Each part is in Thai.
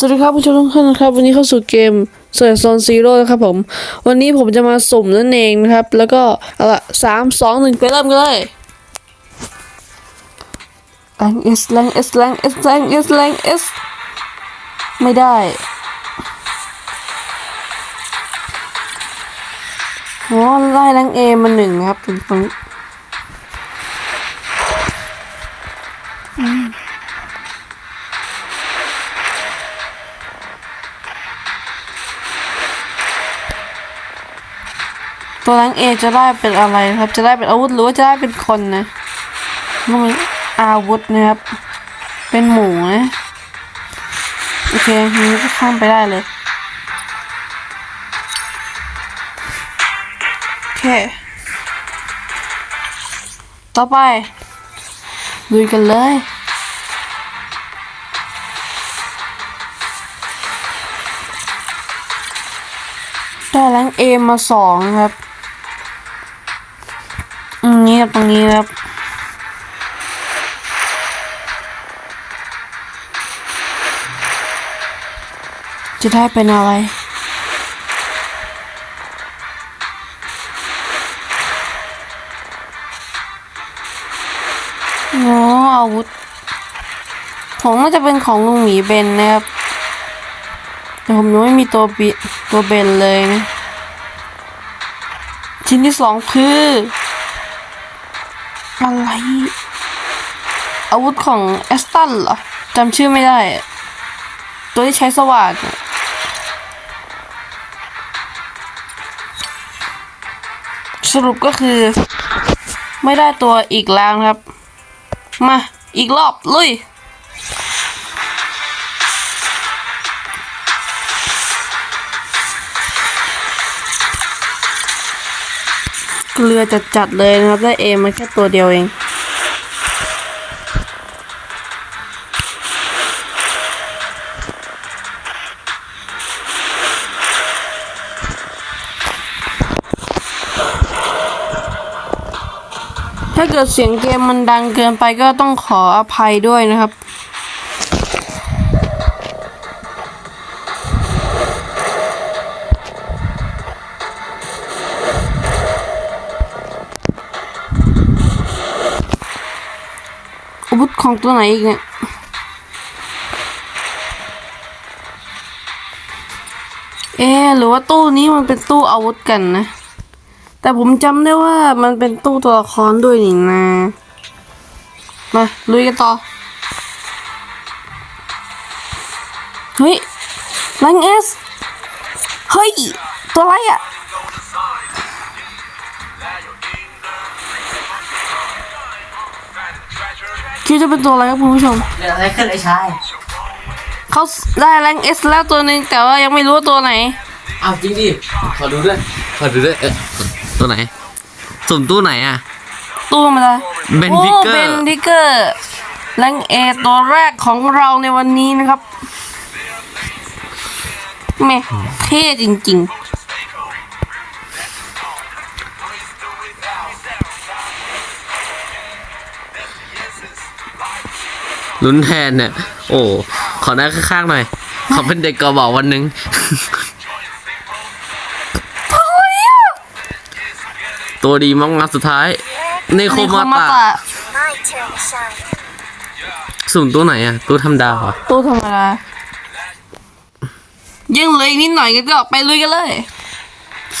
สวัสดีครับผู้ชมทุกท่านนะครับ วันนี้เข้าสู่เกมเซอร์โซนซีโร่นะครับผม วันนี้ผมจะมาสุ่มนั่นเองนะครับ แล้วก็เอาละสามสองหนึ่งไปเริ่มกันเลยแรงเอสแรงเอสแรงเอสแรงเอสแรงเอสไม่ได้โอ๋อไล่แรงเอมาหนึ่งนะครับตรงนี้ ตัวแรงเอจะได้เป็นอะไรครับ จะได้เป็นอาวุธหรือว่าจะได้เป็นคนนะต้องมีอาวุธนะครับ เป็นหมูนะโอเคนี้ก็ข้ามไปได้เลยโอเค ต่อไปลุยกันเลยได้แรงเอมาสองครับ ครับตรงนี้ครับจะได้เป็นอะไรอ๋ออาวุธ ของน่าจะเป็นของลุงหมีเบนนะครับ แต่ผมยังไม่มีตัวบิตัวเบนเลยนะ ชิ้นที่สองคือ อะไรอาวุธของแอสตันเหรอจำชื่อไม่ได้ ตัวที่ใช้สว่านสรุปก็คือ ไม่ได้ตัวอีกแล้วครับ มา อีกรอบ ลุยเกลือจัดจัดๆเลยนะครับ ได้เอมาแค่ตัวเดียวเอง ถ้าเกิดเสียงเกมมันดังเกินไปก็ต้องขออภัยด้วยนะครับ อาวุธของตัวไหนอีกเนี่ยเอ๊หรือว่าตู้นี้มันเป็นตู้อาวุธกันนะ แต่ผมจำได้ว่ามันเป็นตู้ตัวละครด้วยนี่นะ มาลุยกันต่อ เฮ้ยลังเอส เฮ้ย ตัวอะไรอะคิดจะเป็นตัวอะไรครับคุณผู้ชมเกิดอะไรขึ้นไอ้ชายเขาได้แรงเอสแล้วตัวหนึ่งแต่ว่ายังไม่รู้ว่าตัวไหน เอาจริงดิ ขอดูด้วย ขอดูด้วยเออ ตัวไหน สุ่มตู้ไหนอะ ตู้มาเลยเบนโอ้ทิกเกอร์ เบนทิกเกอร์แรงเอตัวแรกของเราในวันนี้นะครับแม่เท่จริงลุ้นแทนเนี่ย โอ้ ขอหน้าข้างๆหน่อย ขอเป็นเด็กกอบอกวันหนึ่ง ตัวดีมากงานสุดท้ายในๆโคนี่มามาตะตะ My turn to shine. สุ่มตู้ไหนอะตู้ทำดาวเหรอตู้ธรรมดายังเหลืออีกนิดหน่อยก็ไปลุยกันเลย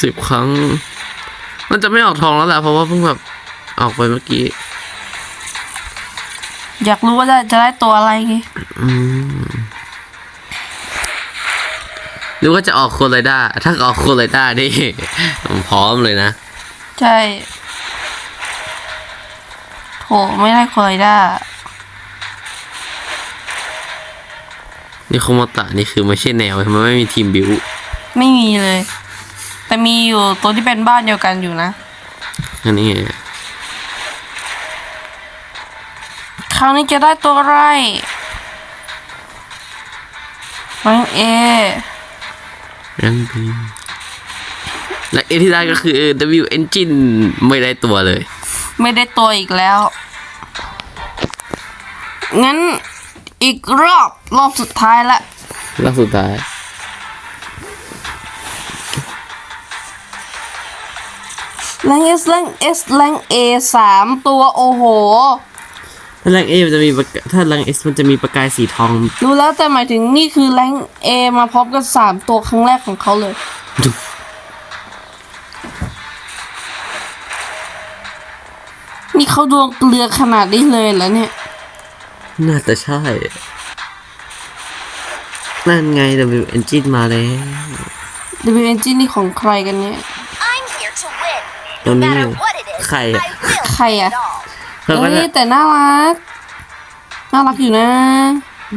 สิบครั้ง มันจะไม่ออกทองแล้วแหละเพราะว่าเพิ่งแบบออกไปเมื่อกี้ อยากรู้ว่าจะจะได้ตัวอะไรไงอืมหรือว่าจะออกโคไลด้าถ้าออกโคไลด้านี่ผมพร้อมเลยนะ ใช่โถไม่ได้คอยได้นี่โคมาตะนี่คือไม่ใช่แนวมันไม่มีทีมบิวไม่มีเลย แต่มีอยู่ตัวที่เป็นบ้านเดียวกันอยู่นะอันนี้ไงคราวนี้จะได้ตัวอะไรรังเอยังบี และเอที่ได้ก็คือ W Engine ไม่ได้ตัวเลย ไม่ได้ตัวอีกแล้ว งั้นอีกรอบรอบสุดท้ายละล่าสุดท้ายแรงเอสแรงเอสแรงเอสามตัวโอ้โห ถ้าแรงเอมันจะมีประกถ้าแรงเอสมันจะมีประกายสีทองรู้แล้วแต่หมายถึงนี่คือแรงเอมาพร้อมกันสามตัวครั้งแรกของเขาเลย นี่เขาดวงเกลือขนาดนี้เลยเหรอเนี่ย น่าจะใช่ นั่นไง W Engine มาแล้ว W Engine นี่ของใครกันเนี่ย I'm here to win. Don't No matter know. what it is, Khai à? I will ใคร win อะ it all. เธอก็เฮ้น่ายแต่น่ารัก น่ารักอยู่นะ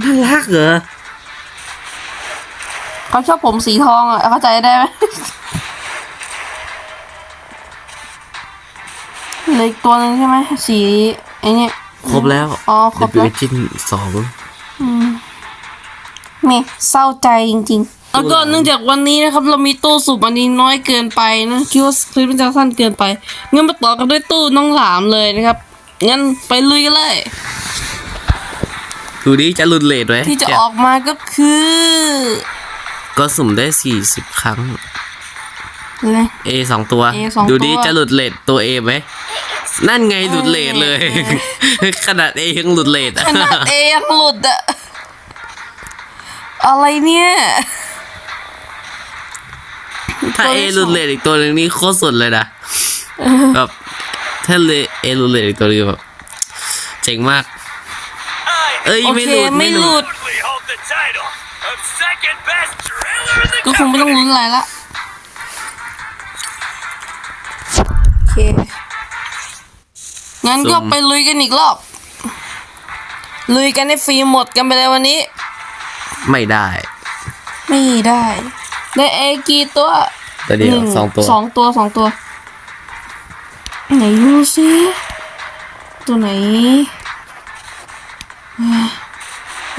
น่ารักเหรอเขาชอบผมสีทองอะเข้าใจได้ไหม เหลืออีกตัวหนึงใช่ไหมสีไอเนี่ย ครบแล้ว อ๋อครบ W แล้ว Engine สองนี่เศร้าใจจริงๆ แล้วก็เนื่องจากวันนี้นะครับ เรามีตู้สูบอันนี้น้อยเกินไปนะคิดว่าคลิปมันจะสั้นเกินไปงั้นมาต่อกันด้วยตู้น้องหลามเลยนะครับงั้นไปลุยกันเลย ดูดิจะหลุดเลทไหมที่จะออกมาก็คือ ก็สุ่มได้สี่สิบครั้งอะไร A สองตัว A สองดูดิตัวจะหลุดเลทตัว A ไหม นั่นไงหลุดเลทเลย ขนาด A ยังหลุดเลทอะขนาดเอยังหลุดอะอะไรเนี่ย ถ้า A หลุดเลทอีกตัวหนึ่งนี่โคตรสุดเลยนะแบบถ้าเล A หลุดเลทอีกตัวหนึงแบบเจ๋งมาก เอ้ยโอไม่เคหลุดไม่ไม่หหลุลุดด We hold the title of second best driller in the ก็คงไม่ต้อง company. ลุ้นอะไรละโอเค งั้นก็สุ่มไปลุยกันอีกรอบ ลุยกันให้ฟรีหมดกันไปเลยวันนี้ ไม่ได้ ไม่ได้ ได้เอกี่ตัวตัวเดียวหนึ่สองตัวสองตัวสองตัว ไหนดูสิตัวไหน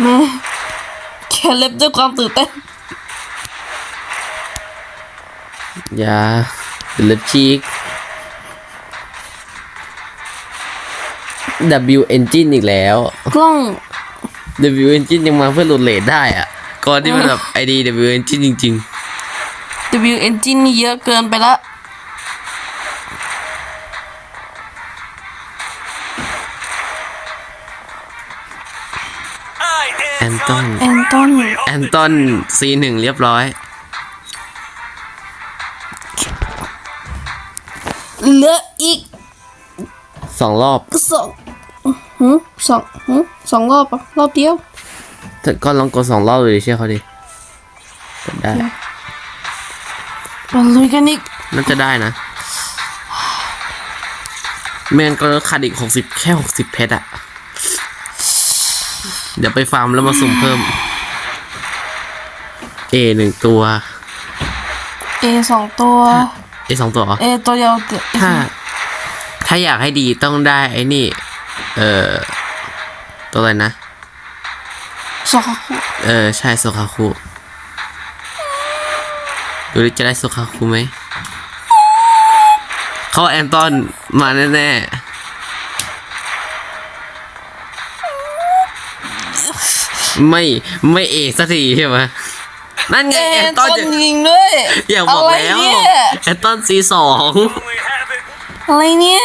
แม่แค่เล็บด้วยความตื่นเต้นอย่าเป็นเล็บชีก W Engine อีกแล้ว กล้อง W Engine ยังมาเพื่อหลุดเลทได้อะก่อนที่มันแบบ ID W Engine จริง W Engine นี่เยอะเกินไปละ I ๆแอน am ตันแอนตอนแอนตัน C1 เรียบร้อย เหลืออีกสองรอบ สอง หืมสองหืมสองรอบอะรอบเดียวถ้าก็ลองกดสองรอบเลยเชื่อเขาดิกดได้มาลุยกันอีกน่าจะได้นะแมนก็ขาดอีกหกสิบแค่หกสิบเพชรอะเดี๋ยวไปฟาร์มแล้วมาสุ่มเพิ่ม A หนึ่งตัว เอสองตัว A สองตัวเหรอเอตัวเดียวถ้า ถ้าอยากให้ดีต้องได้ไอ้นี่ เอ่อ ตัวอะไรนะสองเออ ใช่โซคาคุดูดิจะได้โซคาคุไหม เขาแอนตอนมาแน่ๆ ไม่ ไม่เอกสักทีใช่ไหมนั่นไงเอแอนตตออนนจะยิงด้วย อยากบอกอะไรแล้วเนี่ย แอนตอนซีสอง only have it อะไรเนี่ย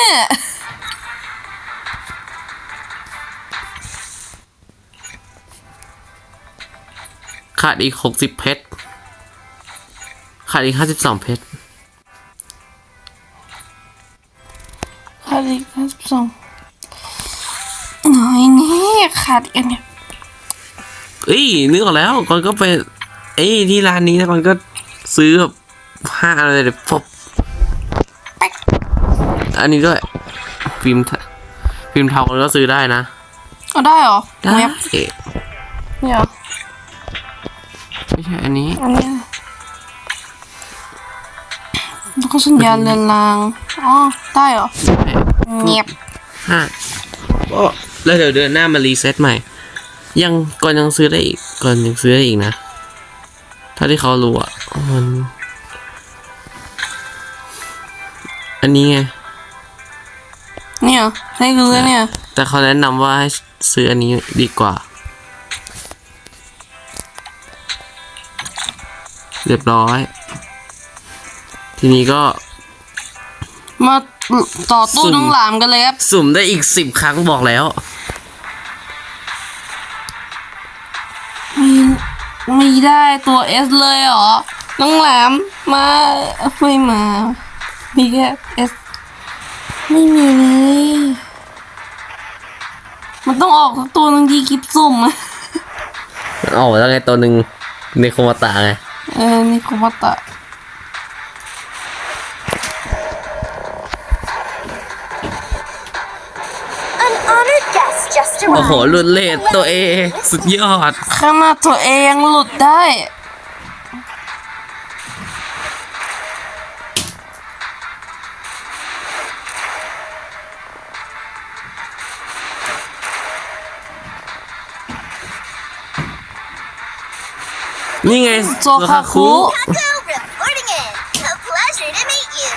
ดอีกหกสิบเพชร ขาดอีกห้าสิบสองเพชร ขาดอีกห้าสิบสองหน่อยนี่ขาดอีกอันเนี่ยเอ้ยนึกออกแล้วก่อนก็ไปเอ้ยที่ร้านนี้นะก่อนก็ซื้อแบบห้าอะไรเลยปบอันนี้ด้วยฟิล์มทะฟิล์มเทาก็ซื้อได้นะเอาได้เหรอได้เว็บเนี่ยเหรอไม่ ใช่อันนี้อันเนี้ยแล้วก็สัญญาณเรือนรางอ๋อได้เหรอเงียบห้าก็แล้วเดี๋ยวเดือนหน้ามารีเซ็ตใหม่ ยังก่อนยังซื้อได้อีกก่อนยังซื้อได้อีกนะ ถ้าที่เขารู้อะมัน อันนี้ไงเนี่ยให้ดูเลยเนี่ย แต่เขาแนะนำว่าให้ซื้ออันนี้ดีกว่า เรียบร้อย ทีนี้ก็ มาต่อตู้สุ่ม น้องหลามกันเลยครับ สุ่มได้อีกสิบครั้งบอกแล้วมีมีได้ตัวเอสเลยเหรอ น้องหลามมาไม่มา มีแค่เอสไม่มีเลย มันต้องออกสักตัวหนึงดีคลิปสุ่มอะ มันออกมาแล้วไงตัวหนึ่งในโคมาตะไง เออนี่คุมาตะ An honored guest just โอ้โห arrived. รุ่นเลดตัวเอสุดยอด ข้างหน้าตัวเองหลุดได้ นี่ไงโซคาคุ Taco reporting in. A pleasure to meet you.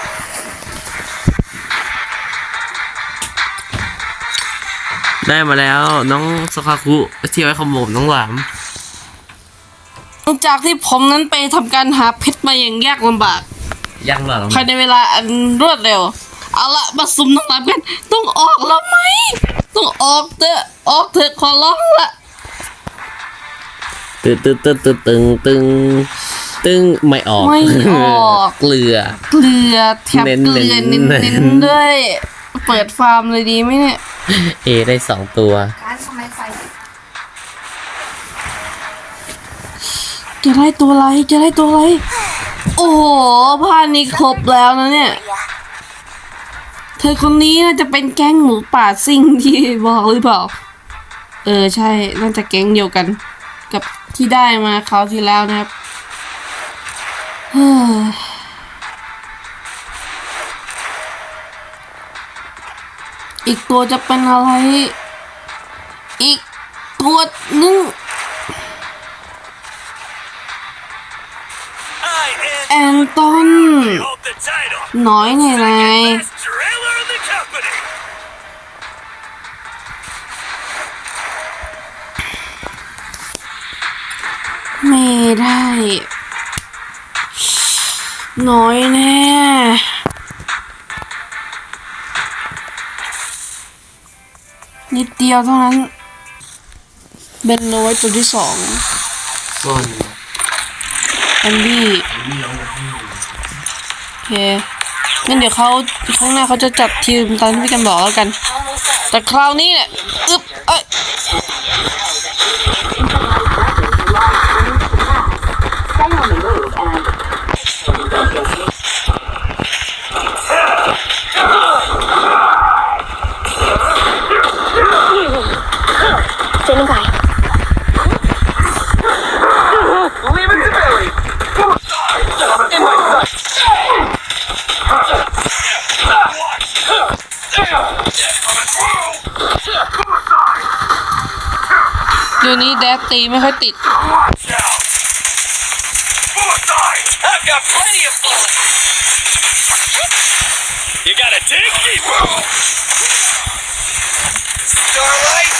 ได้มาแล้วน้องโซคาคุที่ไว้ขโมยน้องหลาม หลังจากที่ผมนั้นไปทำการหาเพชรมาอย่างยากลำบาก ยังเหรอภายในเวลาอันรวดเร็ว เอาละมาซุ่มน้องหลามกัน ต้องออกแล้วไหม ต้องออกเถอะ ออกเถอะขอร้องละ ตึ๊งตึ๊งตึ๊งตึ๊งตึงตึงตึงไม่ออก ไม่ออก เกลือ เกลือแถบเน้นเกลือเน้เน้นเน้นด้วย เปิดฟาร์มเลยดีไหมเนี่ย เอได้สองตัวจะได้ตัวอะไร จะได้ตัวอะไร โอ้โหผ้านี้ครบแล้วนะเนี่ย เธอคนนี้น่าจะเป็นแก๊งหมูป่าซิ่งที่บอกหรือเปล่า เออใช่ น่าจะแก๊งเดียวกัน กับ ที่ได้มาคราวที่แล้วนะครับเฮ้ออีกตัวจะเป็นอะไร อีกตัวหนึง I แอนตอน hold the title. น้อยเนี่ยน ไม่ได้ น้อยแน่นิดเดียวเท่านั้น เบนโนไว้ตัวที่สองส่วนแอนดี้โอเคงั้นเดี๋ยวเขาข้างหน้าเขาจะจัดทีมตามที่พี่กันบอกแล้วกัน แต่คราวนี้เนี่ยอึบเอ้ย เดี๋ยวนี้แดกตีไม่ค่อยติด Bullseye! I've got plenty of bullets. You gotta dig deeper. Starlight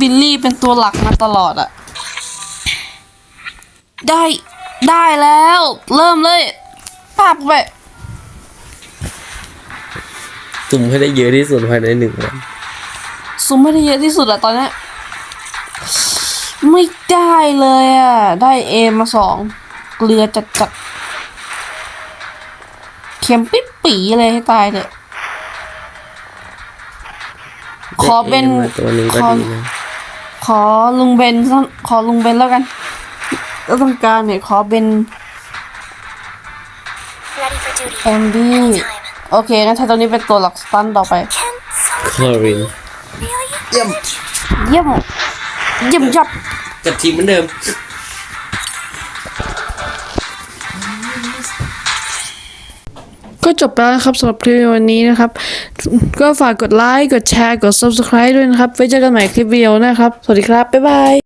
บิลลี่เป็นตัวหลักมาตลอดอะได้ได้แล้ว เริ่มเลยปาบไปสุ่มให้ได้เยอะที่สุดภายในหนึ่งวันซูมไม่ได้เยอะที่สุดอะตอนเนี้ยไม่ได้เลยอะได้เอมาสองเกลือจัดจัดๆเค็มปิ๊บปีเลยให้ตายเถอะขอเป็นได้ A มาตัวหนึ่งก็ขอดีนะข อลุงเบนสักขอลุงเบนแล้วกันแล้วต้องการเนี่ยขอเป็น Ready for duty. แอนดี้ Time. โอเคงั้นถ้าตัวนี้เป็นตัวหลักสตันต่อไป Can คลอ someone ริน really? เยี่ยม เยี่ยม เยี่ยมยับจัดทีมเหมือนเดิม ก็จบไปแล้วนะครับสำหรับคลิปวันนี้นะครับ ก็ฝากกดไลค์กดแชร์กด subscribe ด้วยนะครับ ไว้เจอกันใหม่คลิปวิดีโอนะครับ สวัสดีครับ บ๊ายบาย